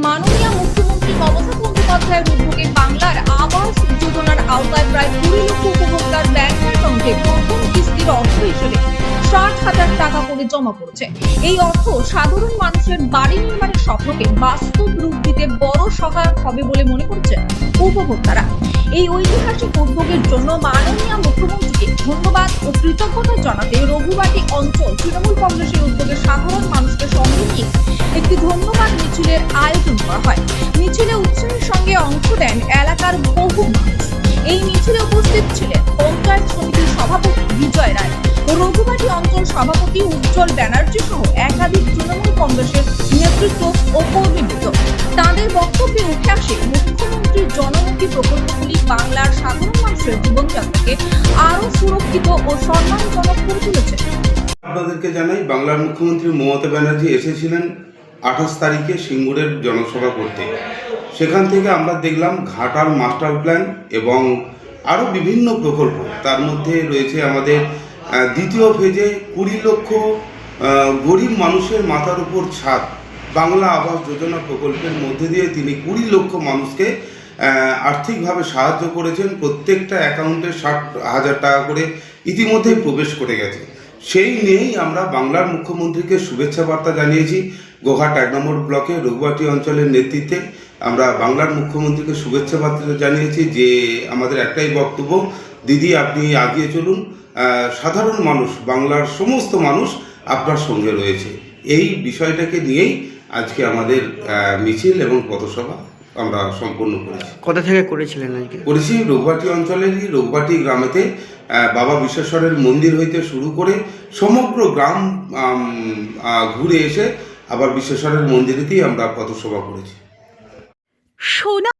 মাননীয় মুখ্যমন্ত্রী মমতা বন্দ্যোপাধ্যায়ের উদ্যোগে বাংলার আবাস যোজনার আওতায় প্রায় কুড়ি লক্ষ উপভোক্তার ব্যাংক অ্যাকাউন্টে প্রথম কিস্তির অর্থ হিসেবে ষাট হাজার টাকা করে জমা পড়েছে। এই অর্থ সাধারণ মানুষের বাড়ি নির্মাণের স্বপ্নকে বাস্তব রূপ দিতে বড় সহায়ক হবে বলে মনে করছেন উপভোক্তারা। এই ঐতিহাসিক উদ্যোগের জন্য মাননীয় মুখ্যমন্ত্রীকে ধন্যবাদ ও কৃতজ্ঞতা জানাতে রঘুবাটি অঞ্চল তৃণমূল কংগ্রেসের উদ্যোগে সাধারণ মানুষকে সঙ্গে নিয়ে একটি ধন্যবাদ মিছিলের আয়োজন করা হয়। মিছিলে উৎসাহের সঙ্গে অংশ দেন এলাকার বহু মানুষ। এই মিছিলে উপস্থিত ছিলেন পঞ্চায়েত সমিতির সভাপতি বিজয় রায় রঘুবাটি অঞ্চল সভাপতি উজ্জ্বল ব্যানার্জি সহ একাধিক তৃণমূল কংগ্রেসের নেতৃত্ব ও কর্মীবৃন্দ। তাদের বক্তব্যে উঠে আসে মুখ্যমন্ত্রীর জনমুখী প্রকল্পগুলি বাংলার সাধারণ মানুষের জীবনযাত্রাকে আরও সুরক্ষিত ও সম্মানজনক করে তুলেছে। আপনাদেরকে জানাই, বাংলার মুখ্যমন্ত্রী মমতা ব্যানার্জি এসেছিলেন আঠাশ তারিখে সিঙ্গুরের জনসভা করতে। সেখান থেকে আমরা দেখলাম ঘাটাল মাস্টার প্ল্যান এবং আরও বিভিন্ন প্রকল্প। তার মধ্যে রয়েছে আমাদের দ্বিতীয় ফেজে কুড়ি লক্ষ গরিব মানুষের মাথার উপর ছাদ। বাংলা আবাস যোজনা প্রকল্পের মধ্যে দিয়ে তিনি কুড়ি লক্ষ মানুষকে আর্থিকভাবে সাহায্য করেছেন। প্রত্যেকটা অ্যাকাউন্টে ষাট হাজার টাকা করে ইতিমধ্যেই প্রবেশ করে গেছে। সেই নিয়েই আমরা বাংলার মুখ্যমন্ত্রীকে শুভেচ্ছা বার্তা জানিয়েছি। গোঘাট এক নম্বর ব্লকে রঘুয়াটি অঞ্চলের নেতৃত্বে আমরা বাংলার মুখ্যমন্ত্রীকে শুভেচ্ছা বার্তা জানিয়েছি যে আমাদের একটাই বক্তব্য, দিদি, আপনি আগিয়ে চলুন। সাধারণ মানুষ, বাংলার সমস্ত মানুষ আপনার সঙ্গে রয়েছে। এই বিষয়টাকে নিয়েই আজকে আমাদের মিছিল এবং পথসভা আমরা সম্পন্ন করেছি। কোথা থেকে করেছিলেন আজকে? করেছি রঘুবাটি অঞ্চলের রঘুবাটি গ্রামেতে বাবা বিশ্বেশ্বরের মন্দির হইতে শুরু করে সমগ্র গ্রাম আহ, ঘুরে এসে আবার বিশ্বেশ্বরের মন্দিরেতেই আমরা পথসভা করেছি। সোনা